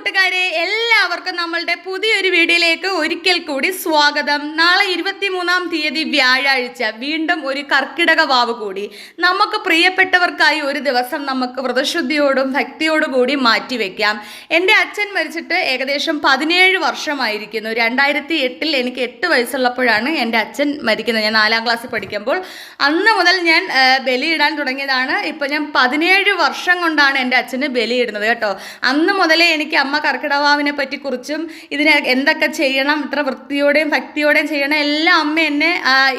കൂട്ടുകാരെ എല്ലാവർക്കും നമ്മളുടെ പുതിയൊരു വീഡിയോയിലേക്ക് ഒരിക്കൽ കൂടി സ്വാഗതം. നാളെ ഇരുപത്തിമൂന്നാം തീയതി വ്യാഴാഴ്ച വീണ്ടും ഒരു കർക്കിടക വാവ് കൂടി. നമുക്ക് പ്രിയപ്പെട്ടവർക്കായി ഒരു ദിവസം നമുക്ക് വ്രതശുദ്ധിയോടും ഭക്തിയോടും കൂടി മാറ്റിവെക്കാം എന്റെ അച്ഛൻ മരിച്ചിട്ട് ഏകദേശം പതിനേഴ് വർഷമായിരിക്കുന്നു. രണ്ടായിരത്തി എട്ടിൽ എനിക്ക് എട്ട് വയസ്സുള്ളപ്പോഴാണ് എന്റെ അച്ഛൻ മരിക്കുന്നത്. ഞാൻ നാലാം ക്ലാസ്സിൽ പഠിക്കുമ്പോൾ അന്ന് മുതൽ ഞാൻ ബലിയിടാൻ തുടങ്ങിയതാണ്. ഇപ്പം ഞാൻ പതിനേഴ് വർഷം കൊണ്ടാണ് എന്റെ അച്ഛന് ബലിയിടുന്നത് കേട്ടോ. അന്ന് മുതലേ എനിക്ക് കർക്കിടവാവിനെ പറ്റി കുറിച്ചും ഇതിനെ എന്തൊക്കെ ചെയ്യണം ഇത്ര വൃത്തിയോടെയും ഭക്തിയോടെയും ചെയ്യണം എല്ലാം അമ്മ എന്നെ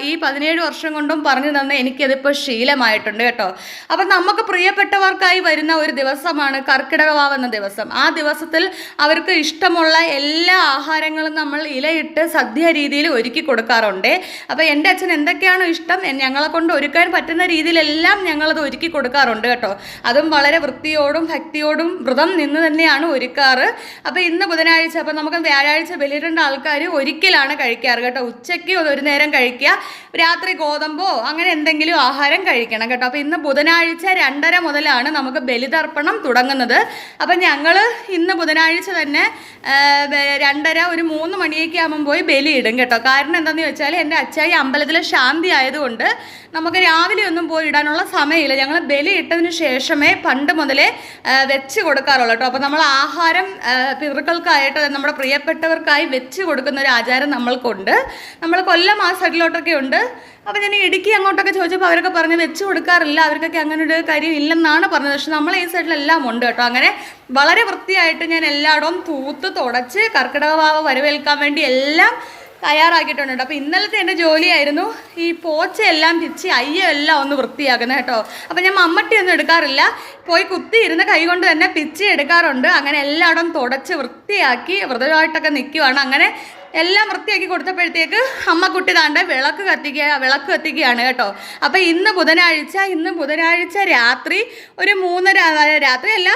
ഈ പതിനേഴ് വർഷം കൊണ്ടും പറഞ്ഞു തന്ന എനിക്കതിപ്പോൾ ശീലമായിട്ടുണ്ട് കേട്ടോ. അപ്പം നമുക്ക് പ്രിയപ്പെട്ടവർക്കായി വരുന്ന ഒരു ദിവസമാണ് കർക്കിടകവാവ് എന്ന ദിവസം. ആ ദിവസത്തിൽ അവർക്ക് ഇഷ്ടമുള്ള എല്ലാ ആഹാരങ്ങളും നമ്മൾ ഇലയിട്ട് സദ്യ രീതിയിൽ ഒരുക്കി കൊടുക്കാറുണ്ട്. അപ്പം എന്റെ അച്ഛൻ എന്തൊക്കെയാണോ ഇഷ്ടം ഞങ്ങളെ കൊണ്ട് ഒരുക്കാൻ പറ്റുന്ന രീതിയിലെല്ലാം ഞങ്ങളത് ഒരുക്കി കൊടുക്കാറുണ്ട് കേട്ടോ. അതും വളരെ വൃത്തിയോടും ഭക്തിയോടും വ്രതം നിന്ന് തന്നെയാണ് ഒരുക്കാറ് അപ്പോൾ ഇന്ന് ബുധനാഴ്ച അപ്പോൾ നമുക്ക് വ്യാഴാഴ്ച ബലിയിടേണ്ട ആൾക്കാർ ഒരിക്കലാണ് കഴിക്കാറ് കേട്ടോ. ഉച്ചയ്ക്ക് ഒരു നേരം കഴിക്കുക. രാത്രി ഗോതമ്പോ അങ്ങനെ എന്തെങ്കിലും ആഹാരം കഴിക്കണം കേട്ടോ. അപ്പോൾ ഇന്ന് ബുധനാഴ്ച രണ്ടര മുതലാണ് നമുക്ക് ബലിതർപ്പണം തുടങ്ങുന്നത്. അപ്പം ഞങ്ങൾ ഇന്ന് ബുധനാഴ്ച തന്നെ രണ്ടര ഒരു മൂന്ന് മണിയൊക്കെ ആകുമ്പോൾ പോയി ബലിയിടും കേട്ടോ. കാരണം എന്താണെന്ന് വെച്ചാൽ എന്റെ അച്ചായി അമ്പലത്തിലെ ശാന്തി ആയതുകൊണ്ട് നമുക്ക് രാവിലെ ഒന്നും പോയി ഇടാനുള്ള സമയമില്ല. ഞങ്ങൾ ബലി ഇട്ടതിന് ശേഷമേ പണ്ട് മുതലേ വെച്ച് കൊടുക്കാറുള്ളൂ കേട്ടോ. അപ്പോൾ നമ്മൾ ആഹാരം ആ, പിതൃക്കൾക്കായിട്ട് നമ്മുടെ പ്രിയപ്പെട്ടവർക്കായി വെച്ച് കൊടുക്കുന്ന ഒരു ആചാരം നമ്മൾക്കുണ്ട്. നമ്മൾ കൊല്ലം ആ സൈഡിലോട്ടൊക്കെ ഉണ്ട്. അപ്പോൾ ഞാൻ ഇടുക്കി അങ്ങോട്ടൊക്കെ ചോദിച്ചപ്പോൾ അവരൊക്കെ പറഞ്ഞ് വെച്ച് കൊടുക്കാറില്ല. അവർക്കൊക്കെ അങ്ങനെ ഒരു കാര്യം ഇല്ലെന്നാണ് പറഞ്ഞത്. പക്ഷെ നമ്മൾ ഈ സൈഡിലെല്ലാം ഉണ്ട് കേട്ടോ. അങ്ങനെ വളരെ വൃത്തിയായിട്ട് ഞാൻ എല്ലായിടവും തൂത്ത് തുടച്ച് കർക്കിടക കർക്കിടകവാവ് വരവേൽക്കാൻ വേണ്ടി എല്ലാം തയ്യാറാക്കിയിട്ടുണ്ട്. അപ്പോൾ ഇന്നലത്തെ എന്റെ ജോലിയായിരുന്നു ഈ പോച്ചയെല്ലാം പിച്ചി അയ്യെല്ലാം ഒന്ന് വൃത്തിയാക്കുന്നത് കേട്ടോ. അപ്പോൾ ഞാൻ മമ്മട്ടിയൊന്നും എടുക്കാറില്ല. പോയി കുത്തി ഇരുന്ന് കൈകൊണ്ട് തന്നെ പിച്ചി എടുക്കാറുണ്ട്. അങ്ങനെ എല്ലായിടവും തുടച്ച് വൃത്തിയാക്കി വൃതമായിട്ടൊക്കെ നിൽക്കുവാണ് അങ്ങനെ എല്ലാം വൃത്തിയാക്കി കൊടുത്തപ്പോഴത്തേക്ക് അമ്മ കുട്ടി താണ്ട വിളക്ക് കത്തിക്കുക വിളക്ക് കത്തിക്കുകയാണ് കേട്ടോ. അപ്പോൾ ഇന്ന് ബുധനാഴ്ച ഇന്ന് ബുധനാഴ്ച രാത്രി ഒരു മൂന്നര രാത്രി അല്ല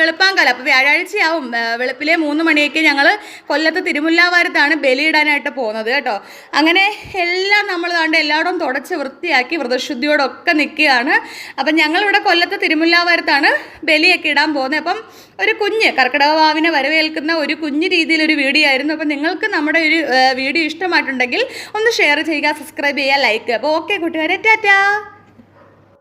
വെളുപ്പാങ്കാലം. അപ്പോൾ വ്യാഴാഴ്ചയാവും വെളുപ്പിലെ മൂന്ന് മണിയൊക്കെ ഞങ്ങൾ കൊല്ലത്ത് തിരുമുല്ലാവാരത്താണ് ബലിയിടാനായിട്ട് പോകുന്നത് കേട്ടോ. അങ്ങനെ എല്ലാം നമ്മൾ താണ്ട് എല്ലായിടവും തുടച്ച് വൃത്തിയാക്കി വ്രതശുദ്ധിയോടൊക്കെ നിൽക്കുകയാണ്. അപ്പം ഞങ്ങളിവിടെ കൊല്ലത്ത് തിരുമുല്ലാവാരത്താണ് ബലിയൊക്കെ ഇടാൻ പോകുന്നത്. അപ്പം ഒരു കുഞ്ഞ് കർക്കിടകവാവിനെ വരവേൽക്കുന്ന ഒരു കുഞ്ഞ് രീതിയിലൊരു വീഡിയോ ആയിരുന്നു. അപ്പം നിങ്ങൾക്ക് നമ്മുടെ ഒരു വീഡിയോ ഇഷ്ടമായിട്ടുണ്ടെങ്കിൽ ഒന്ന് ഷെയർ ചെയ്യുക സബ്സ്ക്രൈബ് ചെയ്യുക ലൈക്ക് അപ്പോൾ ഓക്കെ കൂട്ടുകാരെ ടാറ്റാ.